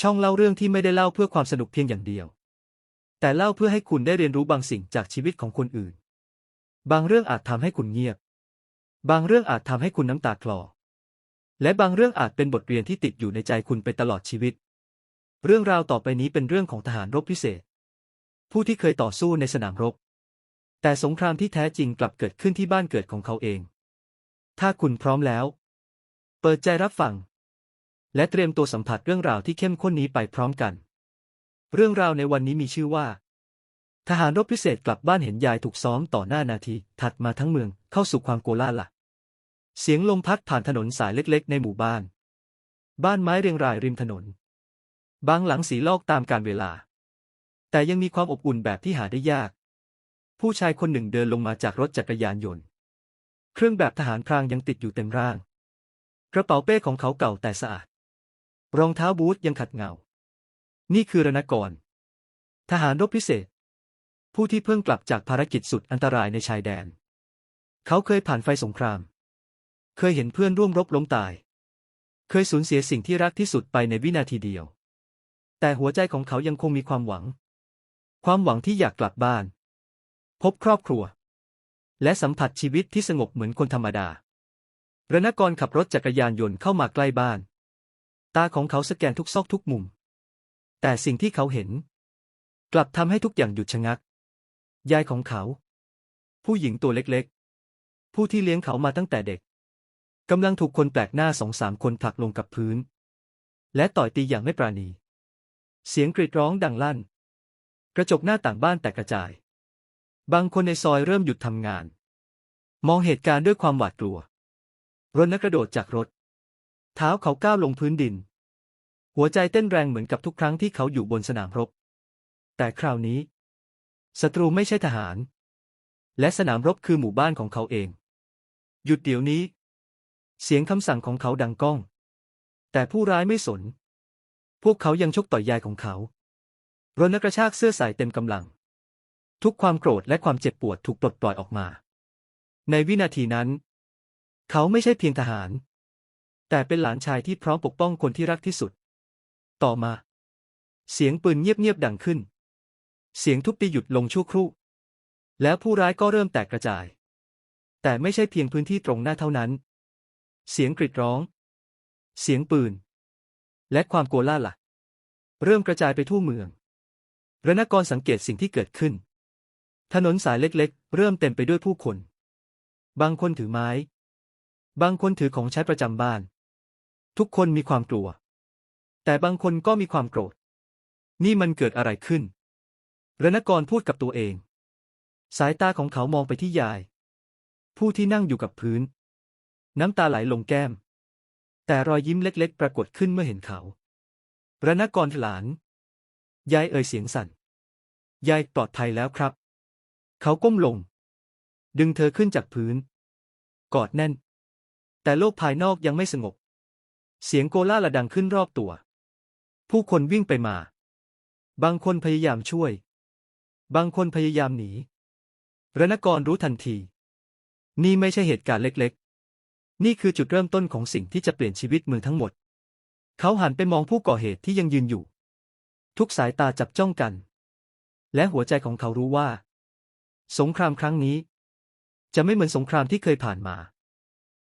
ช่องเล่าเรื่องที่ไม่ได้เล่าเพื่อความสนุกเพียงอย่างเดียว แต่เล่าเพื่อให้คุณได้เรียนรู้บางสิ่งจากชีวิตของคนอื่น บางเรื่องอาจทำให้คุณเงียบ บางเรื่องอาจทำให้คุณน้ำตาคลอ และบางเรื่องอาจเป็นบทเรียนที่ติดอยู่ในใจคุณไปตลอดชีวิต เรื่องราวต่อไปนี้เป็นเรื่องของทหารรบพิเศษ ผู้ที่เคยต่อสู้ในสนามรบ แต่สงครามที่แท้จริงกลับเกิดขึ้นที่บ้านเกิดของเขาเอง ถ้าคุณพร้อมแล้ว เปิดใจรับฟัง และเตรียมตัวสัมผัสเรื่องราวที่เข้มข้นนี้ไปพร้อมกัน เรื่องราวในวันนี้มีชื่อว่า ทหารรบพิเศษกลับบ้านเห็นยายถูกซ้อมต่อหน้านาที ถัดมาทั้งเมืองเข้าสู่ความโกลาหละ เสียงลมพัดผ่านถนนสายเล็กๆ ในหมู่บ้าน บ้านไม้เรียงรายริมถนน บางหลังสีลอกตามกาลเวลา แต่ยังมีความอบอุ่นแบบที่หาได้ยาก ผู้ชายคนหนึ่งเดินลงมาจากรถจักรยานยนต์ เครื่องแบบทหารพรางยังติดอยู่เต็มร่าง กระเป๋าเป้ของเขาเก่าแต่สะอาด รองเท้าบูทยังขัดเงา นี่คือรณกร ทหารรบพิเศษ ผู้ที่เพิ่งกลับจากภารกิจสุดอันตรายในชายแดน เขาเคยผ่านไฟสงคราม เคยเห็นเพื่อนร่วมรบล้มตาย เคยสูญเสียสิ่งที่รักที่สุดไปในวินาทีเดียว แต่หัวใจของเขายังคงมีความหวัง ความหวังที่อยากกลับบ้าน พบครอบครัว และสัมผัสชีวิตที่สงบเหมือนคนธรรมดา รณกรขับรถจักรยานยนต์เข้ามาใกล้บ้าน ตาของเขาสแกนทุกซอกทุกมุม แต่สิ่งที่เขาเห็น กลับทำให้ทุกอย่างหยุดชะงัก ยายของเขา ผู้หญิงตัวเล็กๆ ผู้ที่เลี้ยงเขามาตั้งแต่เด็กกำลังถูกคนแปลกหน้าสองสามคนผลักลงกับพื้น และต่อยตีอย่างไม่ปราณี เสียงกรีดร้องดังลั่น กระจกหน้าต่างบ้านแตกกระจาย บางคนในซอยเริ่มหยุดทำงาน มองเหตุการณ์ด้วยความหวาดกลัวรนกระโดดจากรถ ท้าเขาก้าวลงพื้นดิน หัวใจเต้นแรงเหมือนกับทุกครั้งที่เขาอยู่บนสนามรบ แต่คราวนี้ศัตรูไม่ใช่ทหาร และสนามรบคือหมู่บ้านของเขาเอง หยุดเดี๋ยวนี้ เสียงคำสั่งของเขาดังก้อง แต่ผู้ร้ายไม่สน พวกเขายังชกต่อยยายของเขารณกระชากเสื้อใส่เต็มกำลัง ทุกความโกรธและความเจ็บปวดถูกปลดปล่อยออกมา ในวินาทีนั้น เขาไม่ใช่เพียงทหาร แต่เป็นหลานชายที่พร้อมปกป้องคนที่รักที่สุด ต่อมา เสียงปืนเงียบๆดังขึ้น เสียงทุบตีหยุดลงชั่วครู่ แล้วผู้ร้ายก็เริ่มแตกกระจาย แต่ไม่ใช่เพียงพื้นที่ตรงหน้าเท่านั้น เสียงกรีดร้อง เสียงปืน และความโกลาหละเริ่มกระจายไปทั่วเมืองรณกรสังเกตสิ่งที่เกิดขึ้น ถนนสายเล็กๆ เริ่มเต็มไปด้วยผู้คน บางคนถือไม้ บางคนถือของใช้ประจำบ้าน ทุกคนมีความกลัว แต่บางคนก็มีความโกรธ นี่มันเกิดอะไรขึ้น รณกรพูดกับตัวเอง สายตาของเขามองไปที่ยาย ผู้ที่นั่งอยู่กับพื้น น้ำตาไหลลงแก้ม แต่รอยยิ้มเล็กๆ ปรากฏขึ้นเมื่อเห็นเขา รณกรหลาน ยายเอ่ยเสียงสั่น ยายปลอดภัยแล้วครับ เขาก้มลง ดึงเธอขึ้นจากพื้น กอดแน่น แต่โลกภายนอกยังไม่สงบ เสียงโกล่าละดังขึ้นรอบตัว ผู้คนวิ่งไปมา บางคนพยายามช่วย บางคนพยายามหนีรณกรรู้ทันที นี่ไม่ใช่เหตุการณ์เล็กๆ นี่คือจุดเริ่มต้นของสิ่งที่จะเปลี่ยนชีวิตเมืองทั้งหมด เขาหันไปมองผู้ก่อเหตุที่ยังยืนอยู่ ทุกสายตาจับจ้องกัน และหัวใจของเขารู้ว่า สงครามครั้งนี้ จะไม่เหมือนสงครามที่เคยผ่านมา